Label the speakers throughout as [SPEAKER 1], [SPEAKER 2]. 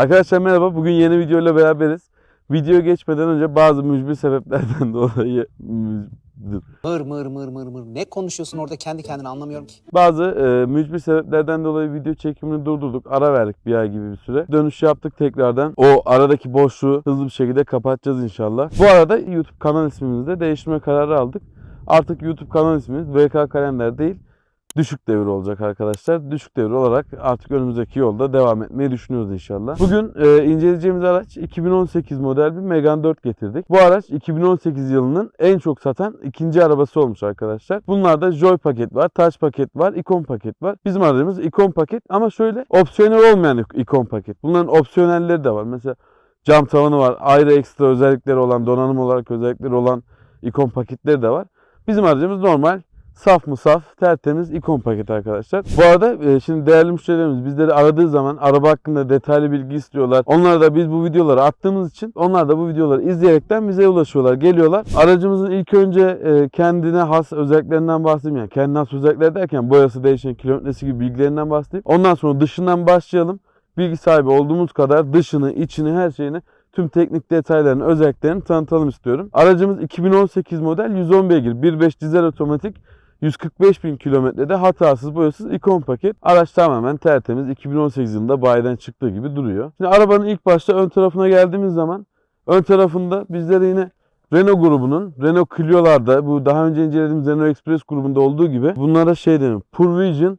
[SPEAKER 1] Arkadaşlar merhaba. Bugün yeni videoyla beraberiz. Video geçmeden önce bazı mücbir sebeplerden dolayı
[SPEAKER 2] Mır mır mır mır mır. Ne konuşuyorsun orada kendi kendine anlamıyorum ki.
[SPEAKER 1] bazı e, mücbir sebeplerden dolayı video çekimini durdurduk. Ara verdik bir ay gibi bir süre. Dönüş yaptık tekrardan. O aradaki boşluğu hızlı bir şekilde kapatacağız inşallah. Bu arada YouTube kanal ismimizi de değiştirme kararı aldık. Artık YouTube kanal ismimiz VK Kalender değil. Düşük devir olacak arkadaşlar. Düşük devir olarak artık önümüzdeki yolda devam etmeyi düşünüyoruz inşallah. Bugün e, inceleyeceğimiz araç 2018 model bir Megane 4 getirdik. Bu araç 2018 yılının en çok satan ikinci arabası olmuş arkadaşlar. Bunlarda Joy paket var, Touch paket var, Icon paket var. Bizim aracımız Icon paket ama şöyle opsiyonel olmayan Icon paket. Bunların opsiyonelleri de var. Mesela cam tavanı var. Ayrı ekstra özellikleri olan, donanım olarak özellikleri olan Icon paketleri de var. Bizim aracımız normal saf mı saf, tertemiz ikon paket arkadaşlar. Bu arada e, şimdi değerli müşterilerimiz bizleri aradığı zaman araba hakkında detaylı bilgi istiyorlar. Onlara da biz bu videoları attığımız için onlar da bu videoları izleyerekten bize ulaşıyorlar, geliyorlar. Aracımızın ilk önce e, kendine has özelliklerinden bahsedeyim. Yani kendine has özellikler derken boyası değişen, kilometresi gibi bilgilerinden bahsedeyim. Ondan sonra dışından başlayalım. Bilgi sahibi olduğumuz kadar dışını, içini, her şeyini tüm teknik detaylarını, özelliklerini tanıtalım istiyorum. Aracımız 2018 model 110 beygir, 1.5 dizel otomatik 145 bin kilometrede hatasız boyasız ikon paket. Araç tamamen tertemiz 2018 yılında bayiden çıktığı gibi duruyor. Şimdi arabanın ilk başta ön tarafına geldiğimiz zaman ön tarafında bizlere yine Renault grubunun Renault Clio'larda bu daha önce incelediğimiz Renault Express grubunda olduğu gibi bunlara şey deniyor. Pure Vision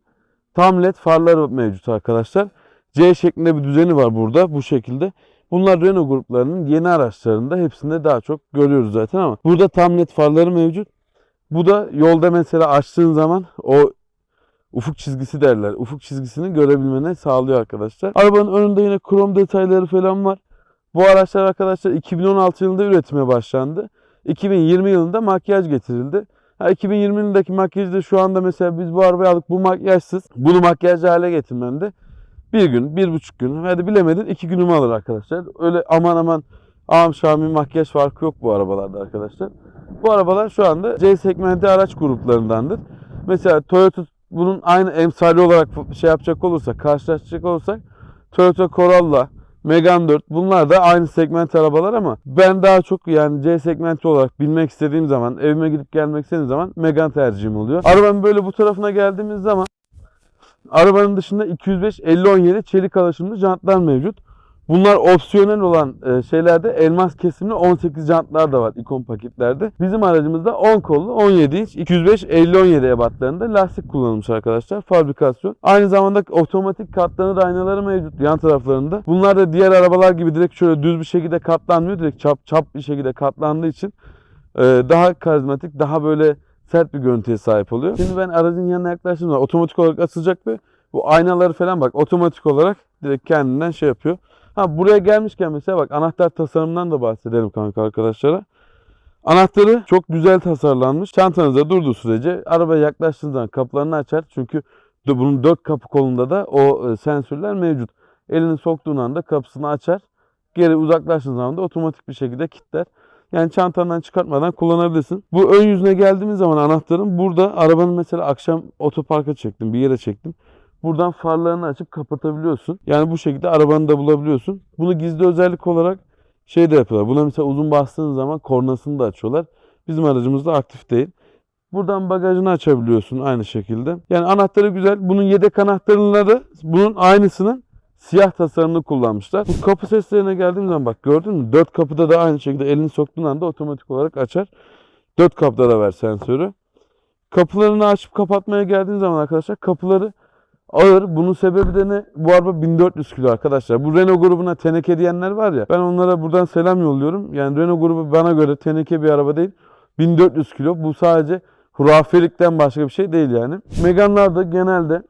[SPEAKER 1] tam led farlar mevcut arkadaşlar. C şeklinde bir düzeni var burada bu şekilde. Bunlar Renault gruplarının yeni araçlarında hepsinde daha çok görüyoruz zaten ama burada tam led farları mevcut. Bu da yolda mesela açtığın zaman o ufuk çizgisi derler. Ufuk çizgisini görebilmeni sağlıyor arkadaşlar. Arabanın önünde yine krom detayları falan var. Bu araçlar arkadaşlar 2016 yılında üretime başlandı. 2020 yılında makyaj getirildi. Ha, 2020 yılındaki makyajı da şu anda mesela biz bu arabayı aldık bu makyajsız. Bunu makyajlı hale getirmemde bir gün, bir buçuk gün, hadi bilemedin iki günümü alır arkadaşlar. Öyle aman aman ağam şami makyaj farkı yok bu arabalarda arkadaşlar. Bu arabalar şu anda C segmenti araç gruplarındandır. Mesela Toyota bunun aynı emsali olarak şey yapacak olursak, karşılaşacak olursak Toyota Corolla, Megane 4 bunlar da aynı segment arabalar ama ben daha çok yani C segmenti olarak bilmek istediğim zaman, evime gidip gelmek istediğim zaman Megane tercihim oluyor. Arabanın böyle bu tarafına geldiğimiz zaman arabanın dışında 205 50 17 çelik alaşımlı jantlar mevcut. Bunlar opsiyonel olan e, şeylerde elmas kesimli 18 jantlar da var ikon paketlerde. Bizim aracımızda 10 kollu 17 inç 205 50 17 ebatlarında lastik kullanılmış arkadaşlar. Fabrikasyon. Aynı zamanda otomatik katlanır aynaları mevcut yan taraflarında. Bunlar da diğer arabalar gibi direkt şöyle düz bir şekilde katlanmıyor. Direkt çap çap bir şekilde katlandığı için e, daha karizmatik, daha böyle sert bir görüntüye sahip oluyor. Şimdi ben aracın yanına yaklaştığımda otomatik olarak açılacak ve bu aynaları falan bak otomatik olarak direkt kendinden şey yapıyor. Ha buraya gelmişken mesela bak anahtar tasarımından da bahsedelim kanka arkadaşlara. Anahtarı çok güzel tasarlanmış. Çantanızda durduğu sürece arabaya yaklaştığınız zaman kapılarını açar. Çünkü bunun dört kapı kolunda da o e, sensörler mevcut. Elini soktuğun anda kapısını açar. Geri uzaklaştığın zaman da otomatik bir şekilde kilitler. Yani çantandan çıkartmadan kullanabilirsin. Bu ön yüzüne geldiğimiz zaman anahtarın burada arabanın mesela akşam otoparka çektim, bir yere çektim. Buradan farlarını açıp kapatabiliyorsun. Yani bu şekilde arabanı da bulabiliyorsun. Bunu gizli özellik olarak şey de yapıyorlar. Buna mesela uzun bastığın zaman kornasını da açıyorlar. Bizim aracımızda aktif değil. Buradan bagajını açabiliyorsun aynı şekilde. Yani anahtarı güzel. Bunun yedek anahtarında da bunun aynısının siyah tasarımını kullanmışlar. Bu kapı seslerine geldiğim zaman bak gördün mü? Dört kapıda da aynı şekilde elini soktuğun anda otomatik olarak açar. Dört kapıda da ver sensörü. Kapılarını açıp kapatmaya geldiğin zaman arkadaşlar kapıları ağır. Bunun sebebi de ne? Bu araba 1400 kilo arkadaşlar. Bu Renault grubuna teneke diyenler var ya. Ben onlara buradan selam yolluyorum. Yani Renault grubu bana göre teneke bir araba değil. 1400 kilo. Bu sadece hurafelikten başka bir şey değil yani. Megane'lar da genelde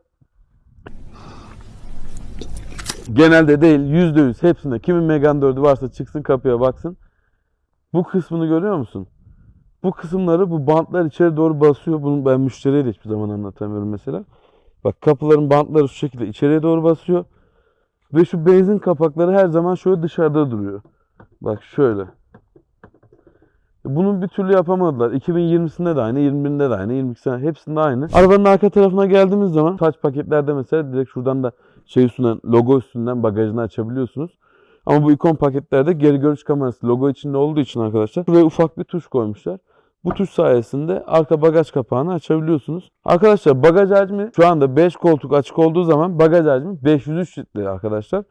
[SPEAKER 1] genelde değil %100 hepsinde kimin Megane 4'ü varsa çıksın kapıya baksın. Bu kısmını görüyor musun? Bu kısımları bu bantlar içeri doğru basıyor. Bunu ben müşteriye de hiçbir zaman anlatamıyorum mesela. Bak kapıların bantları şu şekilde içeriye doğru basıyor. Ve şu benzin kapakları her zaman şöyle dışarıda duruyor. Bak şöyle. Bunu bir türlü yapamadılar. 2020'sinde de aynı, 21'inde de aynı, 22'sinde hepsinde aynı. Arabanın arka tarafına geldiğimiz zaman taç paketlerde mesela direkt şuradan da şey üstünden, logo üstünden bagajını açabiliyorsunuz. Ama bu ikon paketlerde geri görüş kamerası logo içinde olduğu için arkadaşlar buraya ufak bir tuş koymuşlar. Bu tuş sayesinde arka bagaj kapağını açabiliyorsunuz. Arkadaşlar bagaj hacmi şu anda 5 koltuk açık olduğu zaman bagaj hacmi 503 litre arkadaşlar.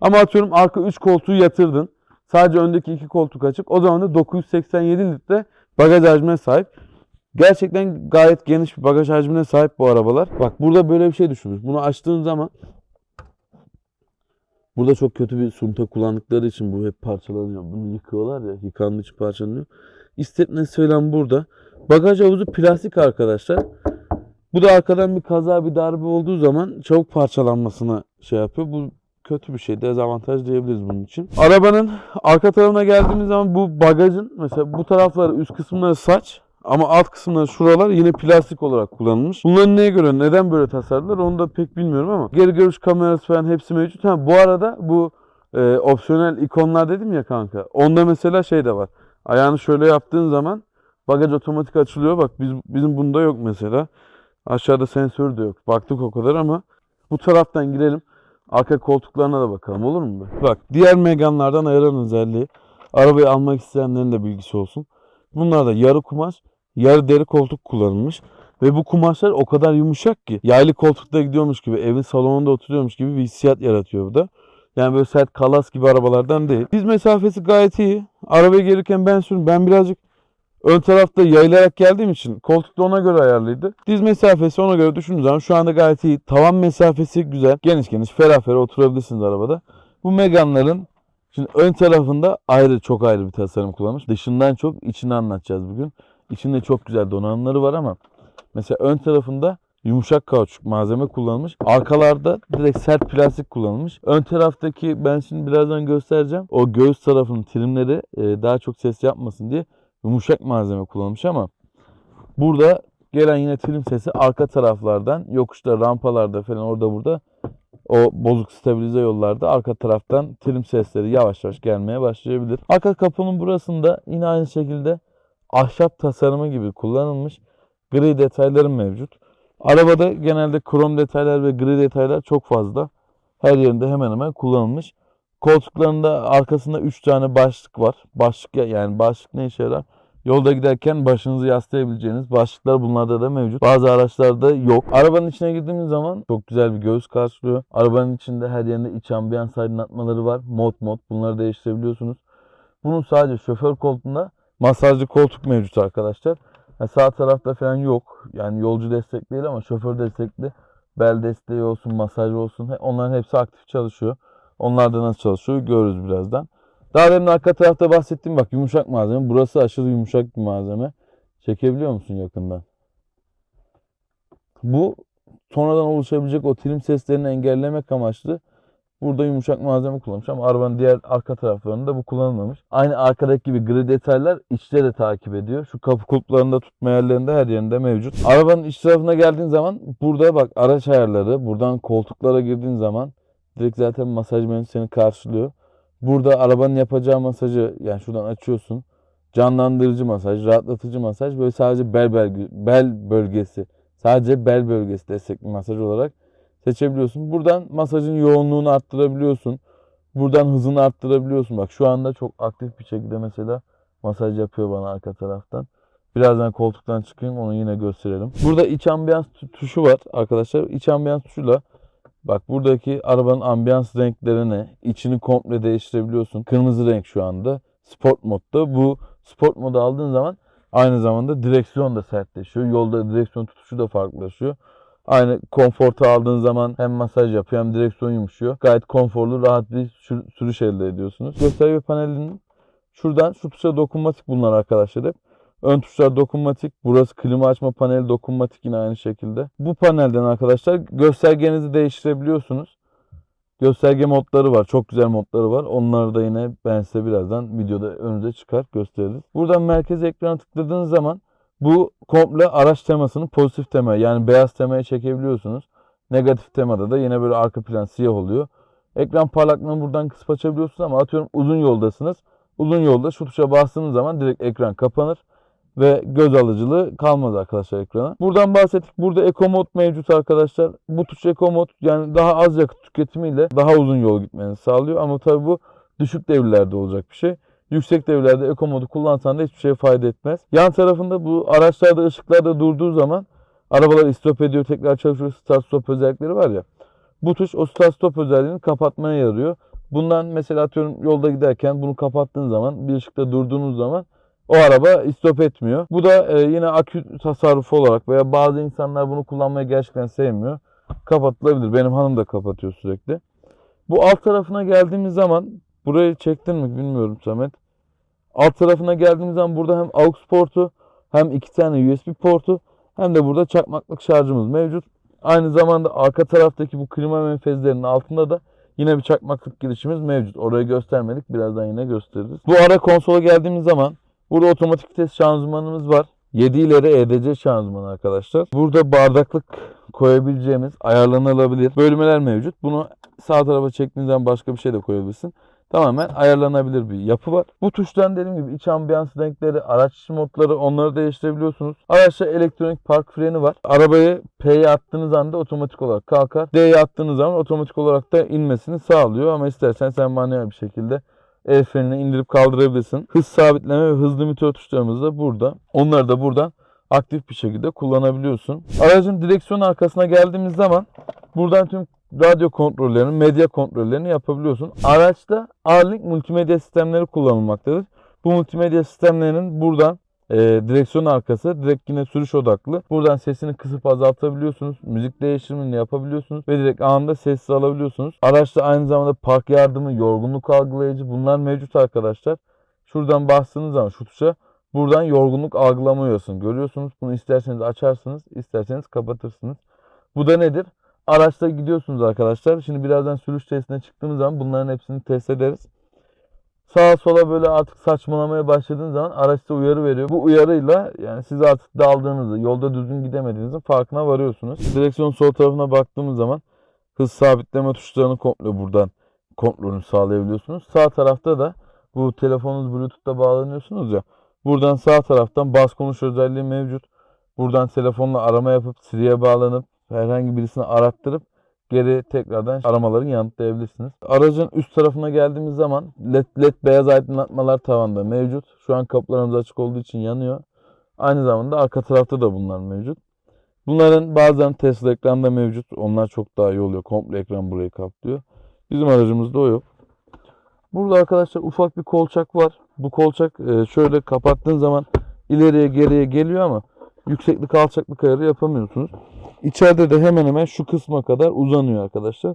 [SPEAKER 1] Ama atıyorum arka 3 koltuğu yatırdın. Sadece öndeki 2 koltuk açık. O zaman da 987 litre bagaj hacmine sahip. Gerçekten gayet geniş bir bagaj hacmine sahip bu arabalar. Bak burada böyle bir şey düşünmüş. Bunu açtığın zaman burada çok kötü bir sunta kullandıkları için bu hep parçalanıyor. Bunu yıkıyorlar ya. Yıkandığı için parçalanıyor. İstetmesi söylem burada. Bagaj havuzu plastik arkadaşlar. Bu da arkadan bir kaza bir darbe olduğu zaman çabuk parçalanmasına şey yapıyor. Bu kötü bir şey. Dezavantaj diyebiliriz bunun için. Arabanın arka tarafına geldiğimiz zaman bu bagajın mesela bu tarafları üst kısımları saç ama alt kısımları şuralar yine plastik olarak kullanılmış. Bunların neye göre neden böyle tasarladılar onu da pek bilmiyorum ama geri görüş kamerası falan hepsi mevcut. Ha, bu arada bu e, opsiyonel ikonlar dedim ya kanka. Onda mesela şey de var. Ayağını şöyle yaptığın zaman bagaj otomatik açılıyor. Bak biz, bizim bunda yok mesela. Aşağıda sensör de yok. Baktık o kadar ama bu taraftan girelim. Arka koltuklarına da bakalım olur mu? Bak diğer Megane'lardan ayıran özelliği. Arabayı almak isteyenlerin de bilgisi olsun. Bunlarda yarı kumaş, yarı deri koltuk kullanılmış. Ve bu kumaşlar o kadar yumuşak ki yaylı koltukta gidiyormuş gibi, evin salonunda oturuyormuş gibi bir hissiyat yaratıyor bu da. Yani böyle sert kalas gibi arabalardan değil. Diz mesafesi gayet iyi. Arabaya gelirken ben sürüm. Ben birazcık ön tarafta yayılarak geldiğim için koltuk da ona göre ayarlıydı. Diz mesafesi ona göre düşündüğünüz zaman şu anda gayet iyi. Tavan mesafesi güzel. Geniş geniş ferah ferah oturabilirsiniz arabada. Bu Megane'ların şimdi ön tarafında ayrı çok ayrı bir tasarım kullanmış. Dışından çok içini anlatacağız bugün. İçinde çok güzel donanımları var ama mesela ön tarafında yumuşak kauçuk malzeme kullanılmış. Arkalarda direkt sert plastik kullanılmış. Ön taraftaki ben şimdi birazdan göstereceğim. O göğüs tarafının trimleri e, daha çok ses yapmasın diye yumuşak malzeme kullanılmış ama burada gelen yine trim sesi arka taraflardan yokuşta rampalarda falan orada burada o bozuk stabilize yollarda arka taraftan trim sesleri yavaş yavaş gelmeye başlayabilir. Arka kapının burasında yine aynı şekilde ahşap tasarımı gibi kullanılmış gri detayların mevcut. Arabada genelde krom detaylar ve gri detaylar çok fazla. Her yerinde hemen hemen kullanılmış. Koltuklarında arkasında 3 tane başlık var. Başlık ya- yani başlık ne işe yarar? Yolda giderken başınızı yaslayabileceğiniz başlıklar bunlarda da mevcut. Bazı araçlarda yok. Arabanın içine girdiğimiz zaman çok güzel bir göğüs karşılıyor. Arabanın içinde her yerinde iç ambiyans aydınlatmaları var. Mod mod bunları değiştirebiliyorsunuz. Bunun sadece şoför koltuğunda masajlı koltuk mevcut arkadaşlar. Ha, sağ tarafta falan yok. Yani yolcu destekli değil ama şoför destekli. Bel desteği olsun, masaj olsun. Onların hepsi aktif çalışıyor. Onlar da nasıl çalışıyor görürüz birazdan. Daha demin arka tarafta bahsettiğim bak yumuşak malzeme. Burası aşırı yumuşak bir malzeme. Çekebiliyor musun yakından? Bu sonradan oluşabilecek o trim seslerini engellemek amaçlı burada yumuşak malzeme kullanmış ama arabanın diğer arka taraflarında bu kullanılmamış. Aynı arkadaki gibi gri detaylar içte de takip ediyor. Şu kapı kulplarında tutma yerlerinde her yerinde mevcut. Arabanın iç tarafına geldiğin zaman burada bak araç ayarları buradan koltuklara girdiğin zaman direkt zaten masaj menüsü seni karşılıyor. Burada arabanın yapacağı masajı yani şuradan açıyorsun. Canlandırıcı masaj, rahatlatıcı masaj böyle sadece bel, bel, bel bölgesi sadece bel bölgesi destekli masaj olarak seçebiliyorsun. Buradan masajın yoğunluğunu arttırabiliyorsun. Buradan hızını arttırabiliyorsun. Bak şu anda çok aktif bir şekilde mesela masaj yapıyor bana arka taraftan. Birazdan koltuktan çıkayım onu yine gösterelim. Burada iç ambiyans tu- tuşu var arkadaşlar. İç ambiyans tuşuyla bak buradaki arabanın ambiyans renklerini, içini komple değiştirebiliyorsun. Kırmızı renk şu anda. Sport modda. Bu sport modu aldığın zaman aynı zamanda direksiyon da sertleşiyor. Yolda direksiyon tutuşu da farklılaşıyor. Aynı konfortu aldığın zaman hem masaj yapıyor hem direksiyon yumuşuyor. Gayet konforlu, rahat bir sür- sürüş elde ediyorsunuz. Gösterge panelinin şuradan şu tuşa dokunmatik bunlar arkadaşlar hep. Ön tuşlar dokunmatik. Burası klima açma paneli dokunmatik yine aynı şekilde. Bu panelden arkadaşlar göstergenizi değiştirebiliyorsunuz. Gösterge modları var. Çok güzel modları var. Onları da yine ben size birazdan videoda önünüze çıkar gösteririz. Buradan merkez ekrana tıkladığınız zaman bu komple araç temasını pozitif tema yani beyaz temaya çekebiliyorsunuz. Negatif temada da yine böyle arka plan siyah oluyor. Ekran parlaklığını buradan kısıp açabiliyorsunuz ama atıyorum uzun yoldasınız. Uzun yolda şu tuşa bastığınız zaman direkt ekran kapanır ve göz alıcılığı kalmaz arkadaşlar ekrana. Buradan bahsettik. Burada Eco Mod mevcut arkadaşlar. Bu tuş Eco Mod yani daha az yakıt tüketimiyle daha uzun yol gitmenizi sağlıyor ama tabii bu düşük devirlerde olacak bir şey. Yüksek devirlerde eko modu kullansan da hiçbir şeye fayda etmez. Yan tarafında bu araçlarda ışıklarda durduğu zaman arabalar istop ediyor tekrar çalışıyor start stop özellikleri var ya. Bu tuş o start stop özelliğini kapatmaya yarıyor. Bundan mesela atıyorum yolda giderken bunu kapattığın zaman bir ışıkta durduğunuz zaman o araba istop etmiyor. Bu da e, yine akü tasarrufu olarak veya bazı insanlar bunu kullanmayı gerçekten sevmiyor. Kapatılabilir. Benim hanım da kapatıyor sürekli. Bu alt tarafına geldiğimiz zaman burayı çektin mi bilmiyorum Samet. Alt tarafına geldiğimiz zaman burada hem aux portu hem iki tane USB portu hem de burada çakmaklık şarjımız mevcut. Aynı zamanda arka taraftaki bu klima menfezlerinin altında da yine bir çakmaklık girişimiz mevcut. Orayı göstermedik. Birazdan yine gösteririz. Bu ara konsola geldiğimiz zaman burada otomatik vites şanzımanımız var. 7 ileri EDC şanzıman arkadaşlar. Burada bardaklık koyabileceğimiz ayarlanabilir bölmeler mevcut. Bunu sağ tarafa çektiğiniz zaman başka bir şey de koyabilirsin. Tamamen ayarlanabilir bir yapı var. Bu tuştan dediğim gibi iç ambiyans renkleri, araç modları onları değiştirebiliyorsunuz. Araçta elektronik park freni var. Arabayı P'ye attığınız anda otomatik olarak kalkar. D'ye attığınız zaman otomatik olarak da inmesini sağlıyor. Ama istersen sen manuel bir şekilde el frenini indirip kaldırabilirsin. Hız sabitleme ve hız limitör tuşlarımız da burada. Onları da buradan aktif bir şekilde kullanabiliyorsun. Aracın direksiyon arkasına geldiğimiz zaman buradan tüm radyo kontrollerini, medya kontrollerini yapabiliyorsun. Araçta A-Link multimedya sistemleri kullanılmaktadır. Bu multimedya sistemlerinin buradan e, direksiyon arkası direkt yine sürüş odaklı. Buradan sesini kısıp azaltabiliyorsunuz. Müzik değişimini yapabiliyorsunuz ve direkt anında sessiz alabiliyorsunuz. Araçta aynı zamanda park yardımı, yorgunluk algılayıcı bunlar mevcut arkadaşlar. Şuradan bastığınız zaman şu tuşa buradan yorgunluk algılama uyarısını görüyorsunuz. Bunu isterseniz açarsınız, isterseniz kapatırsınız. Bu da nedir? Araçta gidiyorsunuz arkadaşlar. Şimdi birazdan sürüş testine çıktığımız zaman bunların hepsini test ederiz. Sağa sola böyle artık saçmalamaya başladığınız zaman araç size uyarı veriyor. Bu uyarıyla yani siz artık daldığınızı, yolda düzgün gidemediğinizin farkına varıyorsunuz. Direksiyonun sol tarafına baktığımız zaman hız sabitleme tuşlarını komple buradan kontrolünü sağlayabiliyorsunuz. Sağ tarafta da bu telefonunuz Bluetooth'ta bağlanıyorsunuz ya. Buradan sağ taraftan bas konuş özelliği mevcut. Buradan telefonla arama yapıp Siri'ye bağlanıp herhangi birisini arattırıp geri tekrardan aramaları yanıtlayabilirsiniz. Aracın üst tarafına geldiğimiz zaman led, led beyaz aydınlatmalar tavanda mevcut. Şu an kapılarımız açık olduğu için yanıyor. Aynı zamanda arka tarafta da bunlar mevcut. Bunların bazen Tesla ekranda mevcut. Onlar çok daha iyi oluyor. Komple ekran burayı kaplıyor. Bizim aracımızda o yok. Burada arkadaşlar ufak bir kolçak var. Bu kolçak e, şöyle kapattığın zaman ileriye geriye geliyor ama yükseklik alçaklık ayarı yapamıyorsunuz. İçeride de hemen hemen şu kısma kadar uzanıyor arkadaşlar.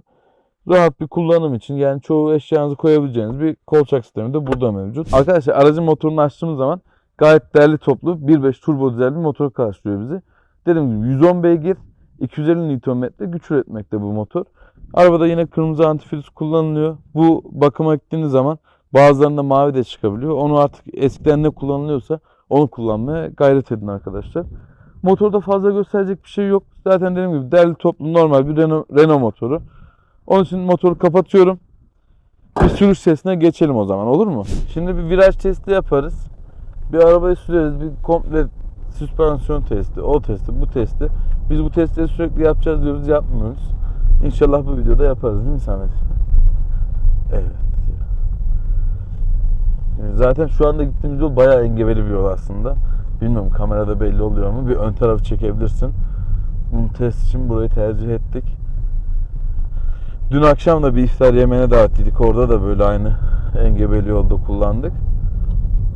[SPEAKER 1] Rahat bir kullanım için yani çoğu eşyanızı koyabileceğiniz bir kolçak sistemi de burada mevcut. Arkadaşlar aracın motorunu açtığımız zaman gayet değerli toplu 1.5 turbo dizel bir motor karşılıyor bizi. Dediğim gibi 110 beygir 250 Nm güç üretmekte bu motor. Arabada yine kırmızı antifriz kullanılıyor. Bu bakıma gittiğiniz zaman bazılarında mavi de çıkabiliyor. Onu artık eskiden ne kullanılıyorsa onu kullanmaya gayret edin arkadaşlar. Motorda fazla gösterecek bir şey yok. Zaten dediğim gibi değerli toplu normal bir Renault, Renault motoru. Onun için motoru kapatıyorum. Bir sürüş testine geçelim o zaman olur mu? Şimdi bir viraj testi yaparız. Bir arabayı süreriz. Bir komple süspansiyon testi, o testi, bu testi. Biz bu testleri sürekli yapacağız diyoruz, yapmıyoruz. İnşallah bu videoda yaparız değil mi Samet? Evet. Zaten şu anda gittiğimiz yol bayağı engebeli bir yol aslında. Bilmiyorum kamerada belli oluyor mu? Bir ön tarafı çekebilirsin. Bunu test için burayı tercih ettik. Dün akşam da bir iftar yemeğine davetliydik. Orada da böyle aynı engebeli yolda kullandık.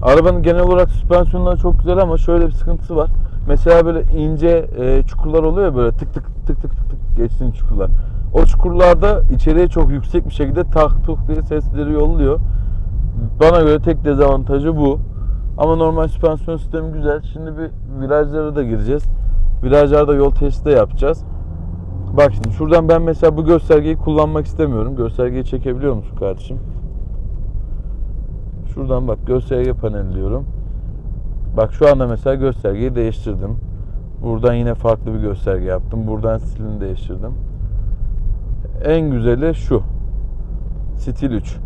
[SPEAKER 1] Arabanın genel olarak süspansiyonları çok güzel ama şöyle bir sıkıntısı var. Mesela böyle ince e, çukurlar oluyor ya böyle tık tık tık tık tık tık geçtiğin çukurlar. O çukurlarda içeriye çok yüksek bir şekilde tak tuk diye sesleri yolluyor. Bana göre tek dezavantajı bu. Ama normal süspansiyon sistemi güzel. Şimdi bir virajlara da gireceğiz. Virajlarda yol testi de yapacağız. Bak şimdi şuradan ben mesela bu göstergeyi kullanmak istemiyorum. Göstergeyi çekebiliyor musun kardeşim? Şuradan bak gösterge paneli diyorum. Bak şu anda mesela göstergeyi değiştirdim. Buradan yine farklı bir gösterge yaptım. Buradan stilini değiştirdim. En güzeli şu. Stil 3.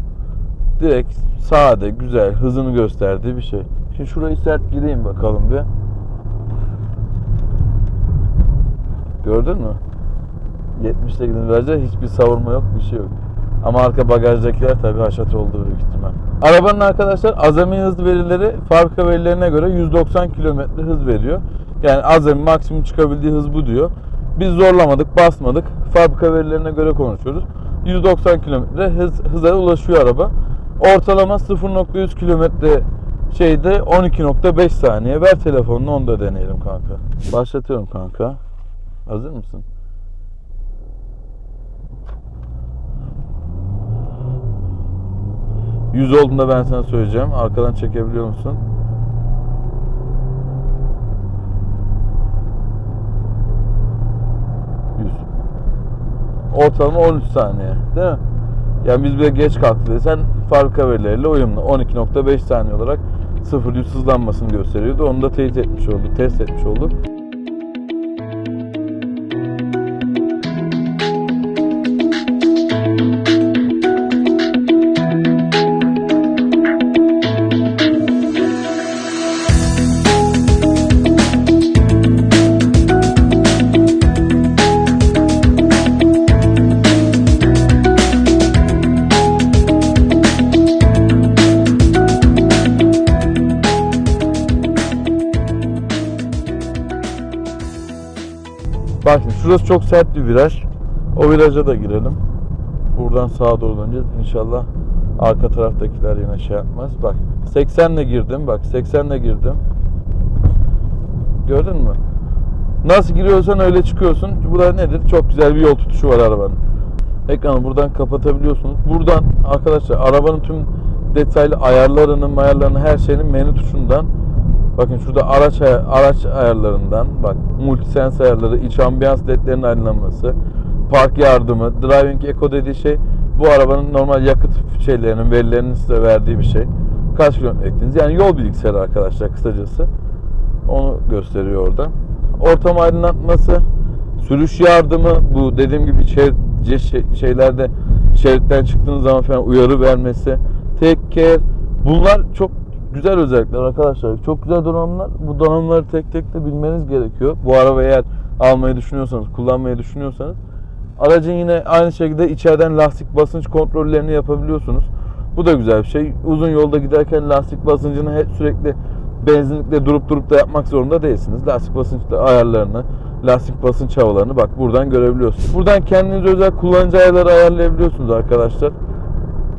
[SPEAKER 1] Direkt sade, güzel, hızını gösterdiği bir şey. Şimdi şurayı sert gireyim bakalım bir. Gördün mü? 70'te giden virajda hiçbir savurma yok, bir şey yok. Ama arka bagajdakiler tabii haşat olduğu büyük ihtimal. Arabanın arkadaşlar azami hız verileri fabrika verilerine göre 190 km hız veriyor. Yani azami maksimum çıkabildiği hız bu diyor. Biz zorlamadık, basmadık. Fabrika verilerine göre konuşuyoruz. 190 km hız, hıza ulaşıyor araba. Ortalama 0.100 km şeyde 12.5 saniye. Ver telefonunu onu da deneyelim kanka. Başlatıyorum kanka. Hazır mısın? Yüz olduğunda ben sana söyleyeceğim. Arkadan çekebiliyor musun? Yüz. Ortalama 13 saniye. Değil mi? Yani biz bile geç kalktık sen fabrika verileriyle uyumlu. 12.5 saniye olarak 0 100 hızlanmasını gösteriyordu. Onu da teyit etmiş olduk, test etmiş olduk. Şurası çok sert bir viraj. O viraja da girelim. Buradan sağa doğru döneceğiz. İnşallah arka taraftakiler yine şey yapmaz. Bak 80 ile girdim. Bak 80 ile girdim. Gördün mü? Nasıl giriyorsan öyle çıkıyorsun. Bu da nedir? Çok güzel bir yol tutuşu var arabanın. Ekranı buradan kapatabiliyorsunuz. Buradan arkadaşlar arabanın tüm detaylı ayarlarını, ayarlarını her şeyinin menü tuşundan Bakın şurada araç araç ayarlarından bak multisense ayarları, iç ambiyans ledlerinin aydınlanması, park yardımı, driving eco dediği şey bu arabanın normal yakıt şeylerinin verilerinin size verdiği bir şey. Kaç kilometre ektiğiniz yani yol bilgisayarı arkadaşlar kısacası. Onu gösteriyor orada. Ortam aydınlatması, sürüş yardımı bu dediğim gibi şerit, şey- şeylerde şeritten çıktığınız zaman falan uyarı vermesi, take care bunlar çok güzel özellikler arkadaşlar. Çok güzel donanımlar. Bu donanımları tek tek de bilmeniz gerekiyor. Bu arabayı eğer almayı düşünüyorsanız, kullanmayı düşünüyorsanız aracın yine aynı şekilde içeriden lastik basınç kontrollerini yapabiliyorsunuz. Bu da güzel bir şey. Uzun yolda giderken lastik basıncını hep sürekli benzinlikle durup durup da yapmak zorunda değilsiniz. Lastik basınç ayarlarını, lastik basınç havalarını bak buradan görebiliyorsunuz. Buradan kendinize özel kullanıcı ayarları ayarlayabiliyorsunuz arkadaşlar.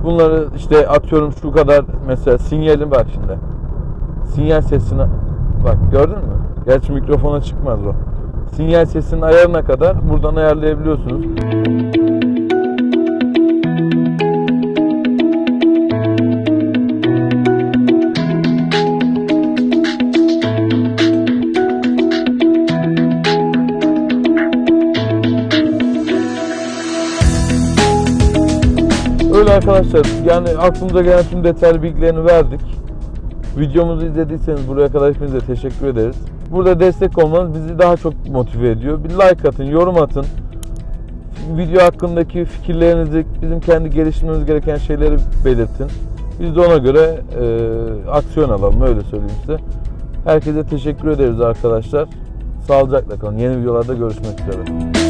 [SPEAKER 1] Bunları işte atıyorum şu kadar mesela sinyalin bak şimdi. Sinyal sesini bak gördün mü? Gerçi mikrofona çıkmaz o. Sinyal sesinin ayarına kadar buradan ayarlayabiliyorsunuz. Öyle arkadaşlar yani aklımıza gelen tüm detaylı bilgilerini verdik. Videomuzu izlediyseniz buraya kadar hepinize teşekkür ederiz. Burada destek olmanız bizi daha çok motive ediyor. Bir like atın, yorum atın. Video hakkındaki fikirlerinizi, bizim kendi geliştirmemiz gereken şeyleri belirtin. Biz de ona göre e, aksiyon alalım öyle söyleyeyim size. Herkese teşekkür ederiz arkadaşlar. Sağlıcakla kalın. Yeni videolarda görüşmek üzere.